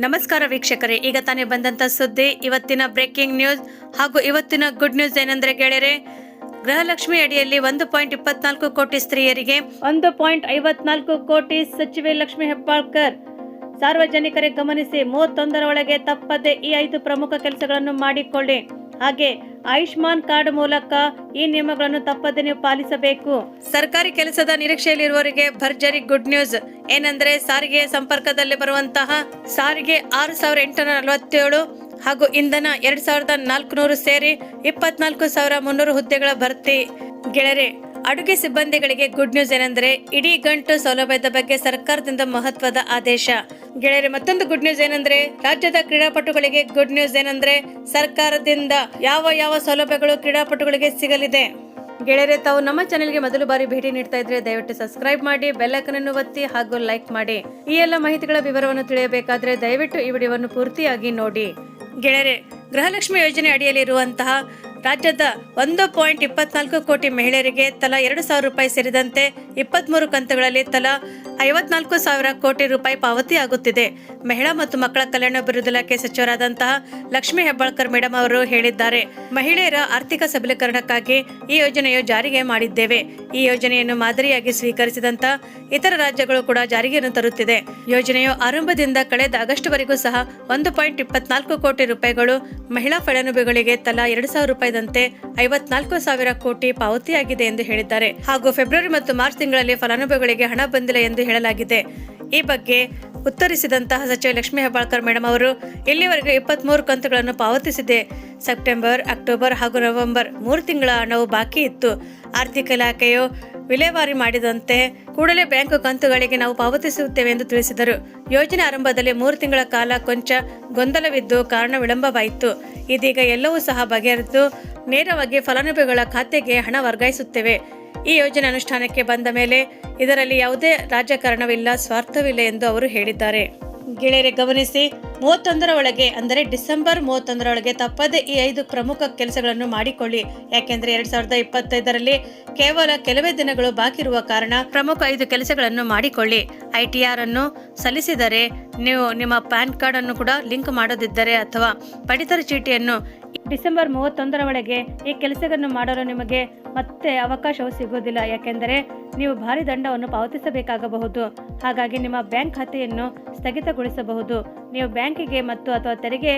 ನಮಸ್ಕಾರ ವೀಕ್ಷಕರೇ, ಈಗ ತಾನೇ ಬಂದಂತ ಸುದ್ದಿ, ಇವತ್ತಿನ ಬ್ರೇಕಿಂಗ್ ನ್ಯೂಸ್ ಹಾಗೂ ಇವತ್ತಿನ ಗುಡ್ ನ್ಯೂಸ್ ಏನಂದ್ರೆ ಗೆಳೆಯರೆ ಗೃಹಲಕ್ಷ್ಮಿ ಅಡಿಯಲ್ಲಿ ಒಂದು ಪಾಯಿಂಟ್ ಇಪ್ಪತ್ನಾಲ್ಕು ಕೋಟಿ ಸ್ತ್ರೀಯರಿಗೆ ಒಂದು ಪಾಯಿಂಟ್ ಐವತ್ನಾಲ್ಕು ಕೋಟಿ ಸಚಿವೆ ಲಕ್ಷ್ಮಿ ಹೆಬ್ಬಾಳ್ಕರ್. ಸಾರ್ವಜನಿಕರೇ ಗಮನಿಸಿ, ಮೂವತ್ತೊಂದರ ಒಳಗೆ ತಪ್ಪದೆ ಈ ಐದು ಪ್ರಮುಖ ಕೆಲಸಗಳನ್ನು ಮಾಡಿಕೊಳ್ಳಿ. ಹಾಗೆ ಆಯುಷ್ಮಾನ್ ಕಾರ್ಡ್ ಮೂಲಕ ಈ ನಿಯಮಗಳನ್ನು ತಪ್ಪದೆ ನೀವು ಪಾಲಿಸಬೇಕು. ಸರ್ಕಾರಿ ಕೆಲಸದ ನಿರೀಕ್ಷೆಯಲ್ಲಿರುವವರಿಗೆ ಭರ್ಜರಿ ಗುಡ್ ನ್ಯೂಸ್. ಏನಂದ್ರೆ ಸಾರಿಗೆ ಸಂಪರ್ಕದಲ್ಲಿ ಬರುವಂತಹ ಸಾರಿಗೆ ಆರು ಸಾವಿರ ಎಂಟುನೂರ ನಲವತ್ತೇಳು ಹಾಗೂ ಇಂಧನ ಎರಡ್ ಸಾವಿರದ ನಾಲ್ಕುನೂರು ಸೇರಿ ಇಪ್ಪತ್ನಾಲ್ಕು ಸಾವಿರ ಮುನ್ನೂರು ಹುದ್ದೆಗಳ ಭರ್ತಿ. ಗೆಳೆಯರೆ ಅಡುಗೆ ಸಿಬ್ಬಂದಿಗಳಿಗೆ ಗುಡ್ ನ್ಯೂಸ್ ಏನೆಂದರೆ, ಇಡೀ ಗಂಟು ಸೌಲಭ್ಯದ ಬಗ್ಗೆ ಸರ್ಕಾರದಿಂದ ಮಹತ್ವದ ಆದೇಶ. ಗೆಳೆಯರೆ, ಮತ್ತೊಂದು ಗುಡ್ ನ್ಯೂಸ್ ಏನಂದ್ರೆ, ರಾಜ್ಯದ ಕ್ರೀಡಾಪಟುಗಳಿಗೆ ಗುಡ್ ನ್ಯೂಸ್ ಏನಂದ್ರೆ, ಸರ್ಕಾರದಿಂದ ಯಾವ ಯಾವ ಸೌಲಭ್ಯಗಳು ಕ್ರೀಡಾಪಟುಗಳಿಗೆ ಸಿಗಲಿದೆ. ಗೆಳೆಯರೆ, ತಾವು ನಮ್ಮ ಚಾನೆಲ್ಗೆ ಮೊದಲು ಬಾರಿ ಭೇಟಿ ನೀಡ್ತಾ ಇದ್ರೆ ದಯವಿಟ್ಟು ಸಬ್ಸ್ಕ್ರೈಬ್ ಮಾಡಿ ಬೆಲ್ಲೈಕನ್ ಐಕನ್ ಅನ್ನು ಒತ್ತಿ ಹಾಗೂ ಲೈಕ್ ಮಾಡಿ. ಈ ಎಲ್ಲ ಮಾಹಿತಿಗಳ ವಿವರವನ್ನು ತಿಳಿಯಬೇಕಾದ್ರೆ ದಯವಿಟ್ಟು ಈ ವಿಡಿಯೋವನ್ನು ಪೂರ್ತಿಯಾಗಿ ನೋಡಿ. ಗೆಳೆಯರೆ, ಗೃಹಲಕ್ಷ್ಮಿ ಯೋಜನೆ ಅಡಿಯಲ್ಲಿ ಇರುವಂತಹ ರಾಜ್ಯದ ಒಂದು ಪಾಯಿಂಟ್ ಇಪ್ಪತ್ನಾಲ್ಕು ಕೋಟಿ ಮಹಿಳೆಯರಿಗೆ ತಲಾ ಎರಡು ಸಾವಿರ ರೂಪಾಯಿ ಸೇರಿದಂತೆ ಇಪ್ಪತ್ಮೂರು ಕಂತುಗಳಲ್ಲಿ ತಲಾ ಐವತ್ನಾಲ್ಕು ಸಾವಿರ ಕೋಟಿ ರೂಪಾಯಿ ಪಾವತಿಯಾಗುತ್ತಿದೆ. ಮಹಿಳಾ ಮತ್ತು ಮಕ್ಕಳ ಕಲ್ಯಾಣ ಅಭಿವೃದ್ಧಿ ಇಲಾಖೆ ಸಚಿವರಾದಂತಹ ಲಕ್ಷ್ಮೀ ಹೆಬ್ಬಾಳ್ಕರ್ ಮೇಡಮ್ ಅವರು ಹೇಳಿದ್ದಾರೆ. ಮಹಿಳೆಯರ ಆರ್ಥಿಕ ಸಬಲೀಕರಣಕ್ಕಾಗಿ ಈ ಯೋಜನೆಯು ಜಾರಿಗೆ ಮಾಡಿದ್ದೇವೆ. ಈ ಯೋಜನೆಯನ್ನು ಮಾದರಿಯಾಗಿ ಸ್ವೀಕರಿಸಿದಂತ ಇತರ ರಾಜ್ಯಗಳು ಕೂಡ ಜಾರಿಗೆಯನ್ನು ತರುತ್ತಿದೆ. ಯೋಜನೆಯು ಆರಂಭದಿಂದ ಕಳೆದ ಆಗಸ್ಟ್ ವರೆಗೂ ಸಹ ಒಂದು ಪಾಯಿಂಟ್ ಇಪ್ಪತ್ನಾಲ್ಕು ಕೋಟಿ ರೂಪಾಯಿಗಳು ಮಹಿಳಾ ಫಲಾನುಭವಿಗಳಿಗೆ ತಲಾ ಎರಡು ಸಾವಿರ ರೂಪಾಯಿದಂತೆ ಐವತ್ನಾಲ್ಕು ಸಾವಿರ ಕೋಟಿ ಪಾವತಿಯಾಗಿದೆ ಎಂದು ಹೇಳಿದ್ದಾರೆ. ಹಾಗೂ ಫೆಬ್ರವರಿ ಮತ್ತು ಮಾರ್ಚ್ ತಿಂಗಳಲ್ಲಿ ಫಲಾನುಭವಿಗಳಿಗೆ ಹಣ ಬಂದಿಲ್ಲ ಎಂದು ಹೇಳಲಾಗಿದೆ. ಈ ಬಗ್ಗೆ ಉತ್ತರಿಸಿದಂತಹ ಸಚಿವ ಲಕ್ಷ್ಮೀ ಹೆಬ್ಬಾಳ್ಕರ್ ಮೇಡಮ್ ಅವರು, ಇಲ್ಲಿವರೆಗೆ ಇಪ್ಪತ್ಮೂರು ಕಂತುಗಳನ್ನು ಪಾವತಿಸಿದೆ. ಸೆಪ್ಟೆಂಬರ್, ಅಕ್ಟೋಬರ್ ಹಾಗೂ ನವೆಂಬರ್ ಮೂರು ತಿಂಗಳ ಹಣವು ಬಾಕಿ ಇತ್ತು. ಆರ್ಥಿಕ ಇಲಾಖೆಯು ವಿಲೇವಾರಿ ಮಾಡಿದಂತೆ ಕೂಡಲೇ ಬ್ಯಾಂಕ್ ಕಂತುಗಳಿಗೆ ನಾವು ಪಾವತಿಸುತ್ತೇವೆ ಎಂದು ತಿಳಿಸಿದರು. ಯೋಜನೆ ಆರಂಭದಲ್ಲಿ ಮೂರು ತಿಂಗಳ ಕಾಲ ಕೊಂಚ ಗೊಂದಲವಿದ್ದು ಕಾರಣ ವಿಳಂಬವಾಯಿತು. ಇದೀಗ ಎಲ್ಲವೂ ಸಹ ಬಗೆಹರಿದು ನೇರವಾಗಿ ಫಲಾನುಭವಿಗಳ ಖಾತೆಗೆ ಹಣ ವರ್ಗಾಯಿಸುತ್ತೇವೆ. ಈ ಯೋಜನೆ ಅನುಷ್ಠಾನಕ್ಕೆ ಬಂದ ಮೇಲೆ ಇದರಲ್ಲಿ ಯಾವುದೇ ರಾಜಕಾರಣವಿಲ್ಲ, ಸ್ವಾರ್ಥವಿಲ್ಲ ಎಂದು ಅವರು ಹೇಳಿದ್ದಾರೆ. ಗೆಳೆಯರೆ, ಗಮನಿಸಿ ಮೂವತ್ತೊಂದರ ಒಳಗೆ ಅಂದರೆ ಡಿಸೆಂಬರ್ ಮೂವತ್ತೊಂದರ ಒಳಗೆ ತಪ್ಪದೆ ಈ ಐದು ಪ್ರಮುಖ ಕೆಲಸಗಳನ್ನು ಮಾಡಿಕೊಳ್ಳಿ. ಯಾಕೆಂದ್ರೆ ಎರಡ್ ಸಾವಿರದ ಇಪ್ಪತ್ತೈದರಲ್ಲಿ ಕೇವಲ ಕೆಲವೇ ದಿನಗಳು ಬಾಕಿ ಇರುವ ಕಾರಣ ಪ್ರಮುಖ ಐದು ಕೆಲಸಗಳನ್ನು ಮಾಡಿಕೊಳ್ಳಿ. ಐ ಟಿ ಆರ್ ಅನ್ನು ಸಲ್ಲಿಸಿದರೆ ನೀವು ನಿಮ್ಮ ಪ್ಯಾನ್ ಕಾರ್ಡ್ ಅನ್ನು ಕೂಡ ಲಿಂಕ್ ಮಾಡದಿದ್ದರೆ ಅಥವಾ ಪಡಿತರ ಚೀಟಿಯನ್ನು ಡಿಸೆಂಬರ್ ಮೂವತ್ತೊಂದರ ಒಳಗೆ ಈ ಕೆಲಸಗಳನ್ನು ಮಾಡಲು ನಿಮಗೆ ಮತ್ತೆ ಅವಕಾಶವು ಸಿಗುವುದಿಲ್ಲ. ಯಾಕೆಂದರೆ ನೀವು ಭಾರಿ ದಂಡವನ್ನು ಪಾವತಿಸಬೇಕಾಗಬಹುದು. ಹಾಗಾಗಿ ನಿಮ್ಮ ಬ್ಯಾಂಕ್ ಖಾತೆಯನ್ನು ಸ್ಥಗಿತಗೊಳಿಸಬಹುದು. ನೀವು ಬ್ಯಾಂಕಿಗೆ ಮತ್ತು ಅಥವಾ ತೆರಿಗೆ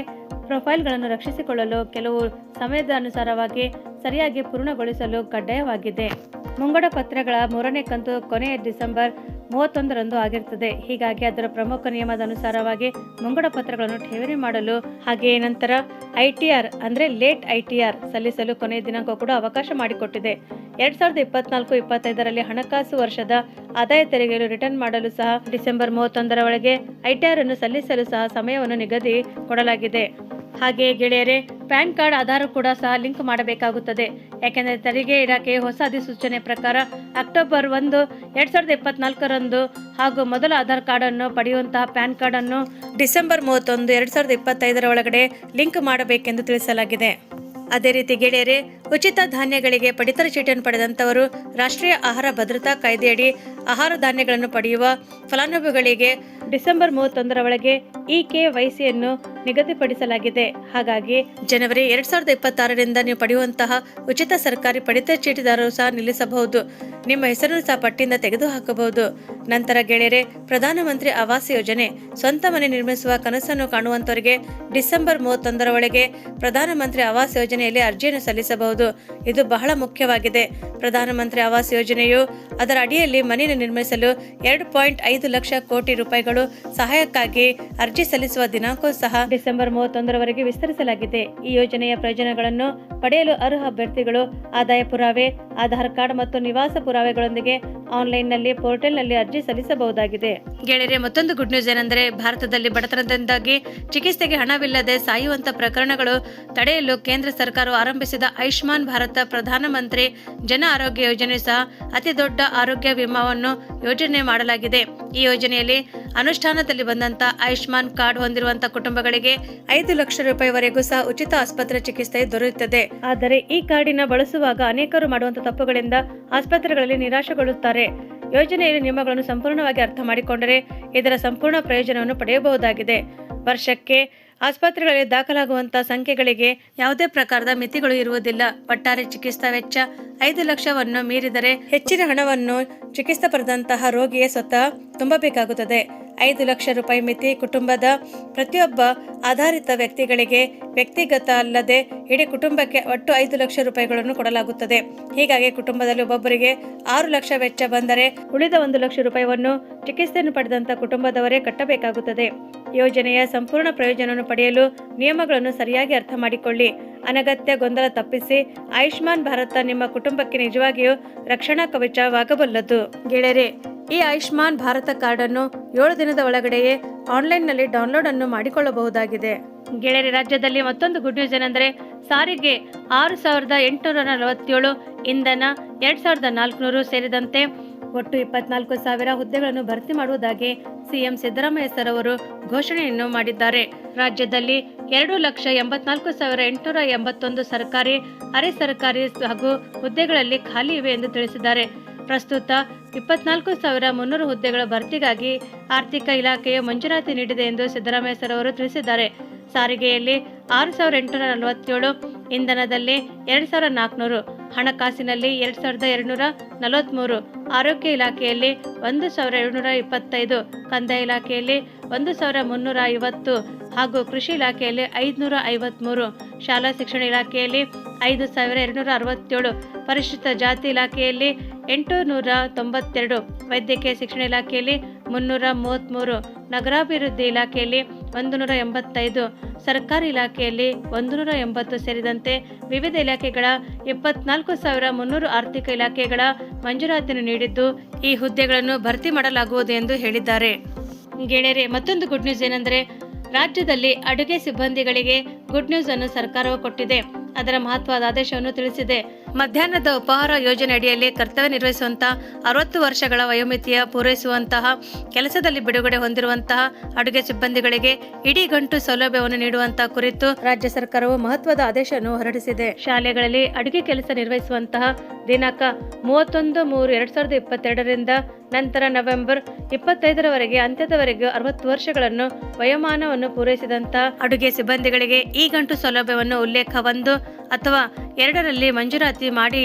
ಪ್ರೊಫೈಲ್ಗಳನ್ನು ರಕ್ಷಿಸಿಕೊಳ್ಳಲು ಕೆಲವು ಸಮಯದ ಅನುಸಾರವಾಗಿ ಸರಿಯಾಗಿ ಪೂರ್ಣಗೊಳಿಸಲು ಕಡ್ಡಾಯವಾಗಿದೆ. ಮುಂಗಡ ಪತ್ರಗಳ ಮೂರನೇ ಕಂತು ಕೊನೆಯ ಡಿಸೆಂಬರ್ ಮೂವತ್ತೊಂದರಂದು ಆಗಿರುತ್ತದೆ ಹೀಗಾಗಿ ಅದರ ಪ್ರಮುಖ ನಿಯಮದ ಅನುಸಾರವಾಗಿ ಮುಂಗಡ ಪತ್ರಗಳನ್ನು ಠೇವಣಿ ಮಾಡಲು ಹಾಗೆಯೇ ನಂತರ ಐಟಿಆರ್ ಅಂದರೆ ಲೇಟ್ ಐಟಿಆರ್ ಸಲ್ಲಿಸಲು ಕೊನೆಯ ದಿನಾಂಕ ಕೂಡ ಅವಕಾಶ ಮಾಡಿಕೊಟ್ಟಿದೆ. ಎರಡ್ ಸಾವಿರದ ಇಪ್ಪತ್ನಾಲ್ಕು ಇಪ್ಪತ್ತೈದರಲ್ಲಿ ಹಣಕಾಸು ವರ್ಷದ ಆದಾಯ ತೆರಿಗೆಯನ್ನು ರಿಟರ್ನ್ ಮಾಡಲು ಸಹ ಡಿಸೆಂಬರ್ ಮೂವತ್ತೊಂದರ ಒಳಗೆ ಐಟಿಆರ್ ಅನ್ನು ಸಲ್ಲಿಸಲು ಸಹ ಸಮಯವನ್ನು ನಿಗದಿ ಕೊಡಲಾಗಿದೆ. ಹಾಗೆಯೇ ಗೆಳೆಯರೇ, ಪ್ಯಾನ್ ಕಾರ್ಡ್, ಆಧಾರ ಕೂಡ ಸಹ ಲಿಂಕ್ ಮಾಡಬೇಕಾಗುತ್ತದೆ. ಯಾಕೆಂದರೆ ತೆರಿಗೆ ಇಲಾಖೆ ಹೊಸ ಅಧಿಸೂಚನೆ ಪ್ರಕಾರ ಅಕ್ಟೋಬರ್ ಒಂದು, ಎರಡ್ ಸಾವಿರದ ಇಪ್ಪತ್ನಾಲ್ಕರಂದು ಹಾಗೂ ಮೊದಲ ಆಧಾರ್ ಕಾರ್ಡ್ ಅನ್ನು ಪಡೆಯುವಂತಹ ಪ್ಯಾನ್ ಕಾರ್ಡ್ ಅನ್ನು ಡಿಸೆಂಬರ್ ಮೂವತ್ತೊಂದು, ಎರಡ್ ಸಾವಿರದ ಇಪ್ಪತ್ತೈದರ ಒಳಗಡೆ ಲಿಂಕ್ ಮಾಡಬೇಕೆಂದು ತಿಳಿಸಲಾಗಿದೆ. ಅದೇ ರೀತಿ ಗೆಳೆಯರೆ ಉಚಿತ ಧಾನ್ಯಗಳಿಗೆ ಪಡಿತರ ಚೀಟಿಯನ್ನು ಪಡೆದಂತವರು ರಾಷ್ಟ್ರೀಯ ಆಹಾರ ಭದ್ರತಾ ಕಾಯ್ದೆಯಡಿ ಆಹಾರ ಧಾನ್ಯಗಳನ್ನು ಪಡೆಯುವ ಫಲಾನುಭವಿಗಳಿಗೆ ಡಿಸೆಂಬರ್ ಮೂವತ್ತೊಂದರ ಒಳಗೆ ಇ ಕೆ ವೈಸಿಯನ್ನು ನಿಗದಿಪಡಿಸಲಾಗಿದೆ. ಹಾಗಾಗಿ ಜನವರಿ ಎರಡ್ ಸಾವಿರದ ಇಪ್ಪತ್ತಾರರಿಂದ ನೀವು ಪಡೆಯುವಂತಹ ಉಚಿತ ಸರ್ಕಾರಿ ಪಡಿತರ ಚೀಟಿದಾರರು ಸಹ ನಿಲ್ಲಿಸಬಹುದು. ನಿಮ್ಮ ಹೆಸರನ್ನು ಸಹ ಪಟ್ಟಿಯಿಂದ ತೆಗೆದುಹಾಕಬಹುದು. ನಂತರ ಗೆಳೆಯರೆ, ಪ್ರಧಾನಮಂತ್ರಿ ಆವಾಸ್ ಯೋಜನೆ ಸ್ವಂತ ಮನೆ ನಿರ್ಮಿಸುವ ಕನಸನ್ನು ಕಾಣುವಂತವರಿಗೆ ಡಿಸೆಂಬರ್ ಮೂವತ್ತೊಂದರ ಒಳಗೆ ಪ್ರಧಾನಮಂತ್ರಿ ಆವಾಸ್ ಯೋಜನೆಯಲ್ಲಿ ಅರ್ಜಿಯನ್ನು ಸಲ್ಲಿಸಬಹುದು. ಇದು ಬಹಳ ಮುಖ್ಯವಾಗಿದೆ. ಪ್ರಧಾನಮಂತ್ರಿ ಆವಾಸ್ ಯೋಜನೆಯು ಅದರ ಅಡಿಯಲ್ಲಿ ಮನೆ ನಿರ್ಮಿಸಲು ಎರಡು ಪಾಯಿಂಟ್ ಐದು ಲಕ್ಷ ಕೋಟಿ ರೂಪಾಯಿಗಳು ಸಹಾಯಕ್ಕಾಗಿ ಅರ್ಜಿ ಸಲ್ಲಿಸುವ ದಿನಾಂಕ ಸಹ ಡಿಸೆಂಬರ್ ಮೂವತ್ತೊಂದರವರೆಗೆ ವಿಸ್ತರಿಸಲಾಗಿದೆ. ಈ ಯೋಜನೆಯ ಪ್ರಯೋಜನಗಳನ್ನು ಪಡೆಯಲು ಅರ್ಹ ಅಭ್ಯರ್ಥಿಗಳು ಆದಾಯ ಪುರಾವೆ ಆಧಾರ್ ಕಾರ್ಡ್ ಮತ್ತು ನಿವಾಸ ಪುರಾವೆಗಳೊಂದಿಗೆ ಆನ್ಲೈನ್ನಲ್ಲಿ ಪೋರ್ಟಲ್ನಲ್ಲಿ ಅರ್ಜಿ ಸಲ್ಲಿಸಬಹುದಾಗಿದೆ. ಗೆಳೆಯರೇ, ಮತ್ತೊಂದು ಗುಡ್ ನ್ಯೂಸ್ ಏನೆಂದರೆ, ಭಾರತದಲ್ಲಿ ಬಡತನದಿಂದಾಗಿ ಚಿಕಿತ್ಸೆಗೆ ಹಣವಿಲ್ಲದೆ ಸಾಯುವಂತ ಪ್ರಕರಣಗಳು ತಡೆಯಲು ಕೇಂದ್ರ ಸರ್ಕಾರವು ಆರಂಭಿಸಿದ ಆಯುಷ್ಮಾನ್ ಭಾರತ ಪ್ರಧಾನಮಂತ್ರಿ ಜನ ಆರೋಗ್ಯ ಯೋಜನೆ ಸಹ ಅತಿ ದೊಡ್ಡ ಆರೋಗ್ಯ ವಿಮಾವನ್ನು ಯೋಜನೆ ಮಾಡಲಾಗಿದೆ. ಈ ಯೋಜನೆಯಲ್ಲಿ ಅನುಷ್ಠಾನದಲ್ಲಿ ಬಂದಂತ ಆಯುಷ್ಮಾನ್ ಕಾರ್ಡ್ ಹೊಂದಿರುವಂತಹ ಕುಟುಂಬಗಳಿಗೆ ಐದು ಲಕ್ಷ ರೂಪಾಯಿವರೆಗೂ ಸಹ ಉಚಿತ ಆಸ್ಪತ್ರೆ ಚಿಕಿತ್ಸೆ ದೊರೆಯುತ್ತದೆ. ಆದರೆ ಈ ಕಾರ್ಡಿನ ಬಳಸುವಾಗ ಅನೇಕರು ಮಾಡುವಂತಹ ತಪ್ಪುಗಳಿಂದ ಆಸ್ಪತ್ರೆಗಳಲ್ಲಿ ನಿರಾಶೆಗೊಳ್ಳುತ್ತಾರೆ. ಯೋಜನೆಯಲ್ಲಿ ನಿಯಮಗಳನ್ನು ಸಂಪೂರ್ಣವಾಗಿ ಅರ್ಥ ಮಾಡಿಕೊಂಡರೆ ಇದರ ಸಂಪೂರ್ಣ ಪ್ರಯೋಜನವನ್ನು ಪಡೆಯಬಹುದಾಗಿದೆ. ವರ್ಷಕ್ಕೆ ಆಸ್ಪತ್ರೆಗಳಲ್ಲಿ ದಾಖಲಾಗುವಂತಹ ಸಂಖ್ಯೆಗಳಿಗೆ ಯಾವುದೇ ಪ್ರಕಾರದ ಮಿತಿಗಳು ಇರುವುದಿಲ್ಲ. ಒಟ್ಟಾರೆ ಚಿಕಿತ್ಸಾ ವೆಚ್ಚ ಐದು ಲಕ್ಷವನ್ನು ಮೀರಿದರೆ ಹೆಚ್ಚಿನ ಹಣವನ್ನು ಚಿಕಿತ್ಸೆ ಪಡೆದಂತಹ ರೋಗಿಯೇ ಸ್ವತಃ ತುಂಬಬೇಕಾಗುತ್ತದೆ. ಐದು ಲಕ್ಷ ರೂಪಾಯಿ ಮಿತಿ ಕುಟುಂಬದ ಪ್ರತಿಯೊಬ್ಬ ಆಧಾರಿತ ವ್ಯಕ್ತಿಗಳಿಗೆ ವ್ಯಕ್ತಿಗತ ಅಲ್ಲದೆ ಇಡೀ ಕುಟುಂಬಕ್ಕೆ ಒಟ್ಟು ಐದು ಲಕ್ಷ ರೂಪಾಯಿಗಳನ್ನು ಕೊಡಲಾಗುತ್ತದೆ. ಹೀಗಾಗಿ ಕುಟುಂಬದಲ್ಲಿ ಒಬ್ಬೊಬ್ಬರಿಗೆ ಆರು ಲಕ್ಷ ವೆಚ್ಚ ಬಂದರೆ ಉಳಿದ ಒಂದು ಲಕ್ಷ ರೂಪಾಯಿಯನ್ನು ಚಿಕಿತ್ಸೆಯನ್ನು ಪಡೆದಂತ ಕುಟುಂಬದವರೇ ಕಟ್ಟಬೇಕಾಗುತ್ತದೆ. ಯೋಜನೆಯ ಸಂಪೂರ್ಣ ಪ್ರಯೋಜನವನ್ನು ಪಡೆಯಲು ನಿಯಮಗಳನ್ನು ಸರಿಯಾಗಿ ಅರ್ಥ ಮಾಡಿಕೊಳ್ಳಿ. ಅನಗತ್ಯ ಗೊಂದಲ ತಪ್ಪಿಸಿ ಆಯುಷ್ಮಾನ್ ಭಾರತ ನಿಮ್ಮ ಕುಟುಂಬಕ್ಕೆ ನಿಜವಾಗಿಯೂ ರಕ್ಷಣಾ ಕವಚವಾಗಬಲ್ಲದು. ಗೆಳೆಯರೆ ಈ ಆಯುಷ್ಮಾನ್ ಭಾರತ ಕಾರ್ಡ್ ಅನ್ನು ಏಳು ದಿನದ ಒಳಗಡೆಯೇ ಆನ್ಲೈನ್ನಲ್ಲಿ ಡೌನ್ಲೋಡ್ ಅನ್ನು ಮಾಡಿಕೊಳ್ಳಬಹುದಾಗಿದೆ. ಗೆಳೆಯರ, ರಾಜ್ಯದಲ್ಲಿ ಮತ್ತೊಂದು ಗುಡ್ ನ್ಯೂಸ್ ಏನೆಂದರೆ, ಸಾರಿಗೆ ಆರು ಸಾವಿರದ ಎಂಟುನೂರ ನಲವತ್ತೇಳು ಇಂಧನ ಎರಡು ಸಾವಿರದ ನಾಲ್ಕುನೂರು ಸೇರಿದಂತೆ ಒಟ್ಟು ಇಪ್ಪತ್ನಾಲ್ಕು ಸಾವಿರ ಹುದ್ದೆಗಳನ್ನು ಭರ್ತಿ ಮಾಡುವುದಾಗಿ ಸಿಎಂ ಸಿದ್ದರಾಮಯ್ಯ ಸರ್ ಅವರು ಘೋಷಣೆಯನ್ನು ಮಾಡಿದ್ದಾರೆ. ರಾಜ್ಯದಲ್ಲಿ ಎರಡು ಲಕ್ಷ ಎಂಬತ್ನಾಲ್ಕು ಸಾವಿರ ಎಂಟುನೂರ ಎಂಬತ್ತೊಂದು ಸರ್ಕಾರಿ, ಅರೆ ಸರ್ಕಾರಿ ಹಾಗೂ ಹುದ್ದೆಗಳಲ್ಲಿ ಖಾಲಿ ಇವೆ ಎಂದು ತಿಳಿಸಿದ್ದಾರೆ. ಪ್ರಸ್ತುತ ಇಪ್ಪತ್ನಾಲ್ಕು ಸಾವಿರ ಮುನ್ನೂರು ಹುದ್ದೆಗಳ ಭರ್ತಿಗಾಗಿ ಆರ್ಥಿಕ ಇಲಾಖೆಯು ಮಂಜೂರಾತಿ ನೀಡಿದೆ ಎಂದು ಸಿದ್ದರಾಮಯ್ಯ ಸರ್ ಅವರು ತಿಳಿಸಿದ್ದಾರೆ. ಸಾರಿಗೆಯಲ್ಲಿ ಆರು ಸಾವಿರ ಎಂಟುನೂರ ನಲವತ್ತೇಳು, ಇಂಧನದಲ್ಲಿ ಎರಡು ಸಾವಿರ ನಾಲ್ಕುನೂರು, ಹಣಕಾಸಿನಲ್ಲಿ ಎರಡು ಸಾವಿರದ ಎರಡುನೂರ ನಲವತ್ತ್ಮೂರು ಆರೋಗ್ಯ ಇಲಾಖೆಯಲ್ಲಿ ಒಂದು ಸಾವಿರ ಏಳುನೂರ ಇಪ್ಪತ್ತೈದು, ಕಂದಾಯ ಇಲಾಖೆಯಲ್ಲಿ ಒಂದು ಸಾವಿರ ಮುನ್ನೂರ ಐವತ್ತು ಹಾಗೂ ಕೃಷಿ ಇಲಾಖೆಯಲ್ಲಿ ಐದುನೂರ ಐವತ್ತ್ಮೂರು ಶಾಲಾ ಶಿಕ್ಷಣ ಇಲಾಖೆಯಲ್ಲಿ ಐದು ಸಾವಿರ ಎರಡುನೂರ ಅರವತ್ತೇಳು ಪರಿಶಿಷ್ಟ ಜಾತಿ ಇಲಾಖೆಯಲ್ಲಿ ಎಂಟು ನೂರ ತೊಂಬತ್ತೆರಡು ವೈದ್ಯಕೀಯ ಶಿಕ್ಷಣ ಇಲಾಖೆಯಲ್ಲಿ ಮುನ್ನೂರ ಮೂವತ್ತ್ಮೂರು ನಗರಾಭಿವೃದ್ಧಿ ಇಲಾಖೆಯಲ್ಲಿ ಒಂದು ನೂರ ಎಂಬತ್ತೈದು, ಸರ್ಕಾರಿ ಇಲಾಖೆಯಲ್ಲಿ ಒಂದು ನೂರ ಎಂಬತ್ತು ಸೇರಿದಂತೆ ವಿವಿಧ ಇಲಾಖೆಗಳ ಇಪ್ಪತ್ನಾಲ್ಕು ಸಾವಿರ ಮುನ್ನೂರು ಆರ್ಥಿಕ ಇಲಾಖೆಗಳ ಮಂಜೂರಾತಿಯನ್ನು ನೀಡಿದ್ದು ಈ ಹುದ್ದೆಗಳನ್ನು ಭರ್ತಿ ಮಾಡಲಾಗುವುದು ಎಂದು ಹೇಳಿದ್ದಾರೆ. ಗೆಳೆಯರೆ, ಮತ್ತೊಂದು ಗುಡ್ ನ್ಯೂಸ್ ಏನೆಂದರೆ, ರಾಜ್ಯದಲ್ಲಿ ಅಡುಗೆ ಸಿಬ್ಬಂದಿಗಳಿಗೆ ಗುಡ್ ನ್ಯೂಸ್ ಅನ್ನು ಸರ್ಕಾರವು ಕೊಟ್ಟಿದೆ. ಅದರ ಮಹತ್ವದ ಆದೇಶವನ್ನು ತಿಳಿಸಿದೆ. ಮಧ್ಯಾಹ್ನದ ಉಪಹಾರ ಯೋಜನೆ ಅಡಿಯಲ್ಲಿ ಕರ್ತವ್ಯ ನಿರ್ವಹಿಸುವಂತಹ ಅರವತ್ತು ವರ್ಷಗಳ ವಯೋಮಿತಿಯ ಪೂರೈಸುವಂತಹ ಕೆಲಸದಲ್ಲಿ ಬಿಡುಗಡೆ ಹೊಂದಿರುವಂತಹ ಅಡುಗೆ ಸಿಬ್ಬಂದಿಗಳಿಗೆ ಇಡೀ ಗಂಟು ಸೌಲಭ್ಯವನ್ನು ನೀಡುವಂತಹ ಕುರಿತು ರಾಜ್ಯ ಸರ್ಕಾರವು ಮಹತ್ವದ ಆದೇಶವನ್ನು ಹೊರಡಿಸಿದೆ. ಶಾಲೆಗಳಲ್ಲಿ ಅಡುಗೆ ಕೆಲಸ ನಿರ್ವಹಿಸುವಂತಹ ದಿನಾಂಕ ಮೂವತ್ತೊಂದು ಮೂರು ಎರಡ್ ಸಾವಿರದ ಇಪ್ಪತ್ತೆರಡರಿಂದ ನಂತರ ನವೆಂಬರ್ ಇಪ್ಪತ್ತೈದರವರೆಗೆ ಅಂತ್ಯದವರೆಗೂ ಅರವತ್ತು ವರ್ಷಗಳನ್ನು ವಯೋಮಾನವನ್ನು ಪೂರೈಸಿದಂತಹ ಅಡುಗೆ ಸಿಬ್ಬಂದಿಗಳಿಗೆ ಈ ಗಂಟು ಸೌಲಭ್ಯವನ್ನು ಉಲ್ಲೇಖ ಒಂದು ಅಥವಾ ಎರಡರಲ್ಲಿ ಮಂಜೂರಾತಿ ಮಾಡಿ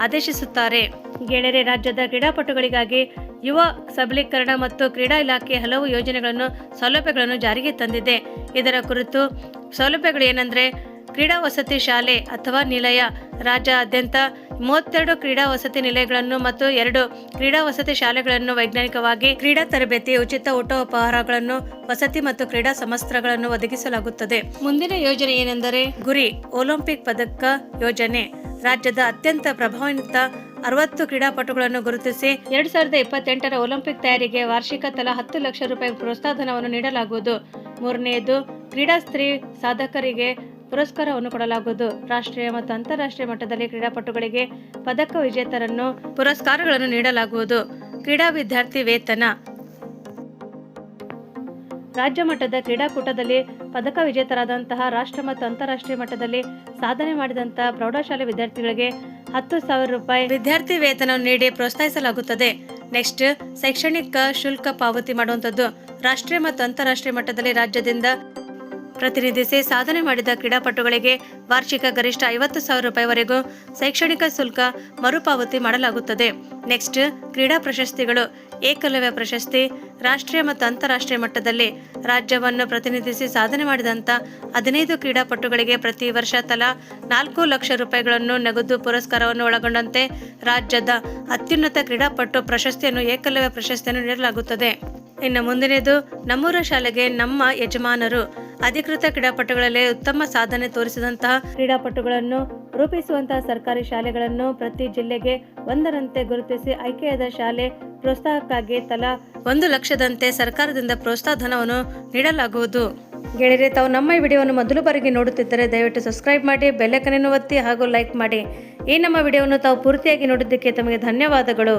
ಆದೇಶಿಸುತ್ತಾರೆ. ಗೆಳೆಯರೆ, ರಾಜ್ಯದ ಕ್ರೀಡಾಪಟುಗಳಿಗಾಗಿ ಯುವ ಸಬಲೀಕರಣ ಮತ್ತು ಕ್ರೀಡಾ ಇಲಾಖೆ ಹಲವು ಯೋಜನೆಗಳನ್ನು ಸೌಲಭ್ಯಗಳನ್ನು ಜಾರಿಗೆ ತಂದಿದೆ. ಇದರ ಕುರಿತು ಸೌಲಭ್ಯಗಳು ಏನಂದ್ರೆ ಕ್ರೀಡಾ ವಸತಿ ಶಾಲೆ ಅಥವಾ ನಿಲಯ. ರಾಜ್ಯಾದ್ಯಂತ ಮೂವತ್ತೆರಡು ಕ್ರೀಡಾ ವಸತಿ ನಿಲಯಗಳನ್ನು ಮತ್ತು ಎರಡು ಕ್ರೀಡಾ ವಸತಿ ಶಾಲೆಗಳನ್ನು ವೈಜ್ಞಾನಿಕವಾಗಿ ಕ್ರೀಡಾ ತರಬೇತಿ, ಉಚಿತ ಊಟ ಉಪಹಾರಗಳನ್ನು ವಸತಿ ಮತ್ತು ಕ್ರೀಡಾ ಸಮಸ್ತ್ರಗಳನ್ನು ಒದಗಿಸಲಾಗುತ್ತದೆ. ಮುಂದಿನ ಯೋಜನೆ ಏನೆಂದರೆ ಗುರಿ, ಒಲಿಂಪಿಕ್ ಪದಕ ಯೋಜನೆ. ರಾಜ್ಯದ ಅತ್ಯಂತ ಪ್ರಭಾವಿತ ಅರವತ್ತು ಕ್ರೀಡಾಪಟುಗಳನ್ನು ಗುರುತಿಸಿ ಎರಡ್ ಸಾವಿರದ ಇಪ್ಪತ್ತೆಂಟರ ಒಲಿಂಪಿಕ್ ತಯಾರಿಗೆ ವಾರ್ಷಿಕ ತಲಾ ಹತ್ತು ಲಕ್ಷ ರೂಪಾಯಿ ಪ್ರೋತ್ಸಾಹಧನವನ್ನು ನೀಡಲಾಗುವುದು. ಮೂರನೆಯದು ಕ್ರೀಡಾ ಸ್ತ್ರೀ ಸಾಧಕರಿಗೆ ಪುರಸ್ಕಾರವನ್ನು ಕೊಡಲಾಗುವುದು. ರಾಷ್ಟ್ರೀಯ ಮತ್ತು ಅಂತಾರಾಷ್ಟ್ರೀಯ ಮಟ್ಟದಲ್ಲಿ ಕ್ರೀಡಾಪಟುಗಳಿಗೆ ಪದಕ ವಿಜೇತರನ್ನು ಪುರಸ್ಕಾರಗಳನ್ನು ನೀಡಲಾಗುವುದು. ಕ್ರೀಡಾ ವಿದ್ಯಾರ್ಥಿ ವೇತನ. ರಾಜ್ಯ ಮಟ್ಟದ ಕ್ರೀಡಾಕೂಟದಲ್ಲಿ ಪದಕ ವಿಜೇತರಾದಂತಹ ರಾಷ್ಟ್ರ ಮತ್ತು ಅಂತಾರಾಷ್ಟ್ರೀಯ ಮಟ್ಟದಲ್ಲಿ ಸಾಧನೆ ಮಾಡಿದಂತಹ ಪ್ರೌಢಶಾಲೆ ವಿದ್ಯಾರ್ಥಿಗಳಿಗೆ ಹತ್ತು ಸಾವಿರ ರೂಪಾಯಿ ವಿದ್ಯಾರ್ಥಿ ವೇತನವನ್ನು ನೀಡಿ ಪ್ರೋತ್ಸಾಹಿಸಲಾಗುತ್ತದೆ. ನೆಕ್ಸ್ಟ್, ಶೈಕ್ಷಣಿಕ ಶುಲ್ಕ ಪಾವತಿ ಮಾಡುವಂಥದ್ದು. ರಾಷ್ಟ್ರೀಯ ಮತ್ತು ಅಂತಾರಾಷ್ಟ್ರೀಯ ಮಟ್ಟದಲ್ಲಿ ರಾಜ್ಯದಿಂದ ಪ್ರತಿನಿಧಿಸಿ ಸಾಧನೆ ಮಾಡಿದ ಕ್ರೀಡಾಪಟುಗಳಿಗೆ ವಾರ್ಷಿಕ ಗರಿಷ್ಠ ಐವತ್ತು ಸಾವಿರ ರೂಪಾಯಿವರೆಗೂ ಶೈಕ್ಷಣಿಕ ಶುಲ್ಕ ಮರುಪಾವತಿ ಮಾಡಲಾಗುತ್ತದೆ. ನೆಕ್ಸ್ಟ್, ಕ್ರೀಡಾ ಪ್ರಶಸ್ತಿಗಳು. ಏಕಲವ್ಯ ಪ್ರಶಸ್ತಿ, ರಾಷ್ಟ್ರೀಯ ಮತ್ತು ಅಂತಾರಾಷ್ಟ್ರೀಯ ಮಟ್ಟದಲ್ಲಿ ರಾಜ್ಯವನ್ನು ಪ್ರತಿನಿಧಿಸಿ ಸಾಧನೆ ಮಾಡಿದಂಥ ಹದಿನೈದು ಕ್ರೀಡಾಪಟುಗಳಿಗೆ ಪ್ರತಿ ವರ್ಷ ತಲಾ ನಾಲ್ಕು ಲಕ್ಷ ರೂಪಾಯಿಗಳನ್ನು ನಗದು ಪುರಸ್ಕಾರವನ್ನು ಒಳಗೊಂಡಂತೆ ರಾಜ್ಯದ ಅತ್ಯುನ್ನತ ಕ್ರೀಡಾಪಟು ಪ್ರಶಸ್ತಿಯನ್ನು, ಏಕಲವ್ಯ ಪ್ರಶಸ್ತಿಯನ್ನು ನೀಡಲಾಗುತ್ತದೆ. ಇನ್ನು ಮುಂದಿನದು, ನಮ್ಮೂರ ಶಾಲೆಗೆ ನಮ್ಮ ಯಜಮಾನರು. ಅಧಿಕೃತ ಕ್ರೀಡಾಪಟುಗಳಲ್ಲಿ ಉತ್ತಮ ಸಾಧನೆ ತೋರಿಸಿದಂತಹ ಕ್ರೀಡಾಪಟುಗಳನ್ನು ರೂಪಿಸುವಂತಹ ಸರ್ಕಾರಿ ಶಾಲೆಗಳನ್ನು ಪ್ರತಿ ಜಿಲ್ಲೆಗೆ ಒಂದರಂತೆ ಗುರುತಿಸಿ ಆಯ್ಕೆಯಾದ ಶಾಲೆ ಪ್ರೋತ್ಸಾಹಕ್ಕಾಗಿ ತಲಾ ಒಂದು ಲಕ್ಷದಂತೆ ಸರ್ಕಾರದಿಂದ ಪ್ರೋತ್ಸಾಹ ಧನವನ್ನು ನೀಡಲಾಗುವುದು. ಗೆಳೆಯರೆ, ತಾವು ನಮ್ಮ ಈ ವಿಡಿಯೋವನ್ನು ಮೊದಲು ಬಾರಿಗೆ ನೋಡುತ್ತಿದ್ದರೆ ದಯವಿಟ್ಟು ಸಬ್ಸ್ಕ್ರೈಬ್ ಮಾಡಿ ಬೆಲ್ಲಕನನ್ನು ಒತ್ತಿ ಹಾಗೂ ಲೈಕ್ ಮಾಡಿ. ಈ ನಮ್ಮ ವಿಡಿಯೋವನ್ನು ತಾವು ಪೂರ್ತಿಯಾಗಿ ನೋಡಿದ್ದಕ್ಕೆ ತಮಗೆ ಧನ್ಯವಾದಗಳು.